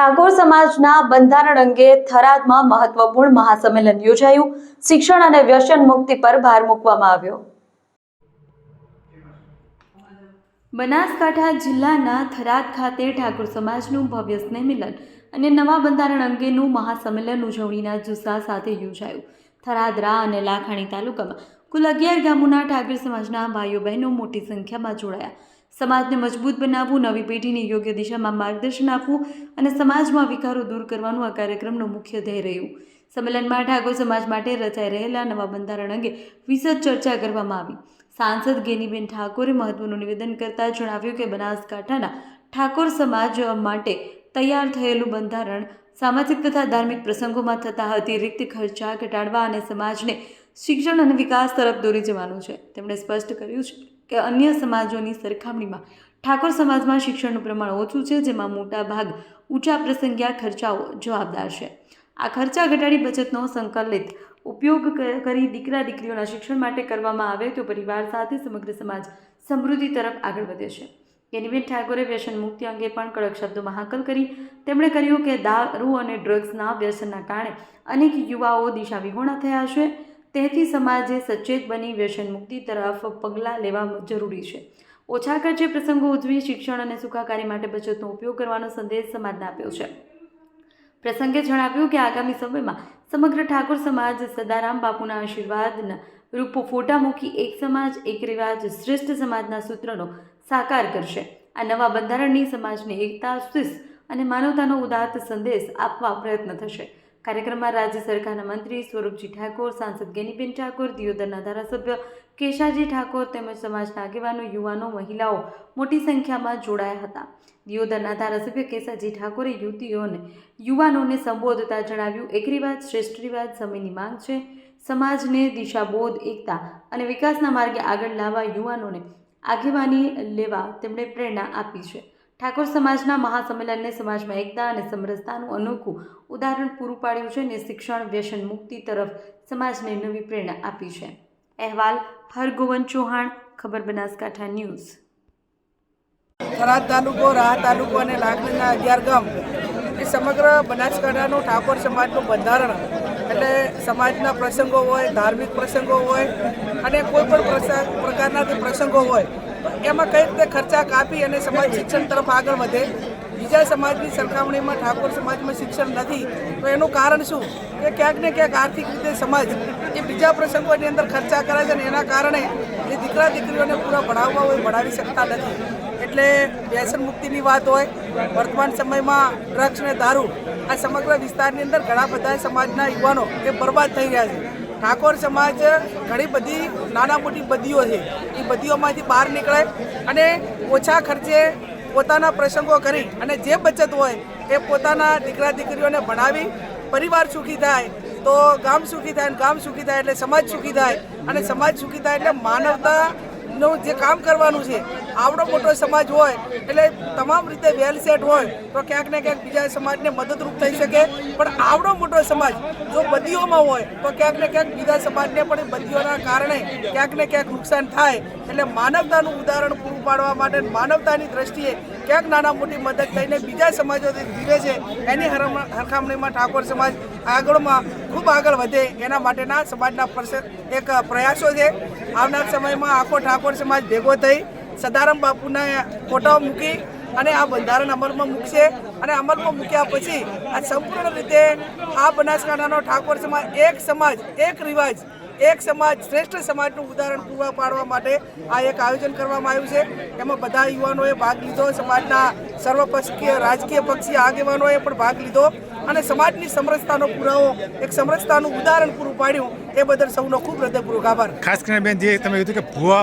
ઠાકોર સમાજના બંધારણ અંગે થરાદમાં મહત્વપૂર્ણ મહાસંમેલન યોજાયું. શિક્ષણ અને વ્યસન મુક્તિ પર ભાર મૂકવામાં આવ્યો. બનાસકાંઠા જિલ્લાના થરાદ ખાતે ઠાકોર સમાજનું ભવ્ય સ્નેહમિલન અને નવા બંધારણ અંગેનું મહાસંમેલન ઉજવણીના જુસ્સા સાથે યોજાયું. થરાદરા અને લાખાણી તાલુકામાં કુલ અગિયાર ગામોના ઠાકોર સમાજના ભાઈઓ બહેનો મોટી સંખ્યામાં જોડાયા. સમાજને મજબૂત બનાવવું, નવી પેઢીને યોગ્ય દિશામાં માર્ગદર્શન આપવું અને સમાજમાં વિકારો દૂર કરવાનું આ કાર્યક્રમનો મુખ્ય ધ્યેય રહ્યું. સંમેલનમાં ઠાકોર સમાજ માટે રચાઈ રહેલા નવા બંધારણ અંગે વિશદ ચર્ચા કરવામાં આવી. સાંસદ ગેનીબેન ઠાકોરે મહત્વનું નિવેદન કરતાં જણાવ્યું કે બનાસકાંઠાના ઠાકોર સમાજ માટે તૈયાર થયેલું બંધારણ સામાજિક તથા ધાર્મિક પ્રસંગોમાં થતા અતિરિક્ત ખર્ચા ઘટાડવા અને સમાજને શિક્ષણ અને વિકાસ તરફ દોરી જવાનું છે. તેમણે સ્પષ્ટ કર્યું છે. કે અન્ય સમાજોની સરખામણીમાં. ઠાકોર સમાજમાં શિક્ષણનું પ્રમાણ ઓછું છે, જેમાં મોટા ભાગ ઊંચા પ્રસંગિયા ખર્ચાઓ જવાબદાર છે. આ ખર્ચા ઘટાડી બચતનો સંકલિત ઉપયોગ કરી દીકરા દીકરીઓના શિક્ષણ માટે કરવામાં આવે તો પરિવાર સાથે સમગ્ર સમાજ સમૃદ્ધિ તરફ આગળ વધે છે. ગેનીબેન ઠાકોરે વ્યસન મુક્તિ અંગે પણ કડક શબ્દોમાં હાકલ કરી. તેમણે કહ્યું કે દારૂ અને ડ્રગ્સના વ્યસનના કારણે અનેક યુવાઓ દિશા વિહોણા થયા છે. તેથી સમાજે સચેત બની વ્યસન મુક્તિ તરફ પગલાં લેવા જરૂરી છે. ઓછા ખર્ચે પ્રસંગો ઉજવી, શિક્ષણ અને સુખાકારી માટે બચતનો ઉપયોગ કરવાનો સંદેશ સમાજને આપ્યો છે. પ્રસંગે જણાવ્યું કે આગામી સમયમાં સમગ્ર ઠાકોર સમાજ સદારામ બાપુના આશીર્વાદના રૂપો ફોટા મૂકી એક સમાજ, એક રિવાજ શ્રેષ્ઠ સમાજના સૂત્રનો સાકાર કરશે. આ નવા બંધારણની સમાજની એકતા શિસ્ત અને માનવતાનો ઉદાત્ત સંદેશ આપવા પ્રયત્ન થશે. કાર્યક્રમમાં રાજ્ય સરકારના મંત્રી સ્વરૂપજી ઠાકોર, સાંસદ ગેનીબેન ઠાકોર, દિયોદરના ધારાસભ્ય કેશાજી ઠાકોર તેમજ સમાજના આગેવાનો, યુવાનો, મહિલાઓ મોટી સંખ્યામાં જોડાયા હતા. દિયોદરના ધારાસભ્ય કેશાજી ઠાકોરે યુવતીઓને યુવાનોને સંબોધતા જણાવ્યું એક રિવાજ શ્રેષ્ઠ રિવાજ સમયની માંગ છે. સમાજને દિશાબોધ, એકતા અને વિકાસના માર્ગે આગળ લાવવા યુવાનોને આગેવાની લેવા તેમણે પ્રેરણા આપી છે. ઠાકોર સમાજના મહાસંમેલનને સમાજમાં એકતા અને સમરસતાનું અનોખું ઉદાહરણ પૂરું પાડ્યું છે અને શિક્ષણ, વ્યસન મુક્તિ તરફ સમાજને નવી પ્રેરણા આપી છે. અહેવાલ હરગોવન ચૌહાણ, ખબર બનાસકાંઠા ન્યૂઝ. થરાદ તાલુકો રાહ તાલુકો અને લાખણીના અગિયાર ગામ એ સમગ્ર બનાસકાંઠાનું ઠાકોર સમાજનું બંધારણ એટલે સમાજના પ્રસંગો હોય, ધાર્મિક પ્રસંગો હોય અને કોઈ પણ પ્રકારના પ્રસંગો હોય એમાં કઈ રીતે ખર્ચા કાપી અને સમાજ શિક્ષણ તરફ આગળ વધે? બીજા સમાજની સરખામણીમાં ઠાકોર સમાજમાં શિક્ષણ નથી, તો એનું કારણ શું? કે ક્યાંક ને ક્યાંક આર્થિક રીતે સમાજ એ બીજા પ્રસંગોની અંદર ખર્ચા કરે છે અને એના કારણે એ દીકરા દીકરીઓને પૂરા ભણાવવા હોય, ભણાવી શકતા નથી. એટલે વ્યસન મુક્તિની વાત હોય, વર્તમાન સમયમાં ડ્રગ્સ ને દારૂ આ સમગ્ર વિસ્તારની અંદર ઘણા બધા સમાજના યુવાનો એ બરબાદ થઈ રહ્યા છે. ઠાકોર સમાજ ઘણી બધી નાના મોટી બદીઓ છે. એ બદીઓમાંથી બહાર નીકળે અને ઓછા ખર્ચે પોતાના પ્રસંગો કરી અને જે બચત હોય એ પોતાના દીકરા દીકરીઓને ભણાવી પરિવાર સુખી થાય તો ગામ સુખી થાય ગામ સુખી થાય એટલે સમાજ સુખી થાય અને સમાજ સુખી થાય એટલે માનવતાનું જે કામ કરવાનું છે, આવડો મોટો સમાજ હોય, એટલે તમામ રીતે વેલ સેટ હોય, તો ક્યાંક ને ક્યાંક બીજા સમાજને મદદરૂપ થઈ શકે. પણ આવડો મોટો સમાજ જો બદીઓમાં હોય, તો ક્યાંક ને ક્યાંક બીજા સમાજને પણ બદીઓના કારણે ક્યાંક ને ક્યાંક નુકસાન થાય. એટલે માનવતાનું ઉદાહરણ પૂરું પાડવા માટે માનવતાની દ્રષ્ટિએ ક્યાંક નાના મોટી મદદ થઈને બીજા સમાજોથી ધીરે છે. એની હરખામણીમાં ઠાકોર સમાજ આગળમાં ખૂબ આગળ વધે એના માટેના સમાજના એક પ્રયાસો છે. આવનાર સમયમાં આખો ઠાકોર સમાજ ભેગો થઈ સદારામ બાપુના ફોટાઓ મૂકી અને આ બંધારણ અમલમાં મૂકશે. અને અમલમાં મૂક્યા પછી આ સંપૂર્ણ રીતે આ બનાસકાંઠાનો ઠાકોર સમાજ એક સમાજ, એક રિવાજ એક સમાજ, શ્રેષ્ઠ સમાજનું ઉદાહરણ પૂરા પાડવા માટે આ એક આયોજન કરવામાં આવ્યું છે. એમાં બધા યુવાનોએ ભાગ લીધો, સમાજના સર્વપક્ષીય, રાજકીય પક્ષીય આગેવાનોએ પણ ભાગ લીધો અને સમાજની સમરસતાનો પુરાવો, એક સમરસતાનું ઉદાહરણ પૂરું પાડ્યું. એ બદલ સૌનો ખૂબ હૃદયપૂર્વક આભાર. ખાસ કરીને બેન, જે તમે કીધું કે ભૂવા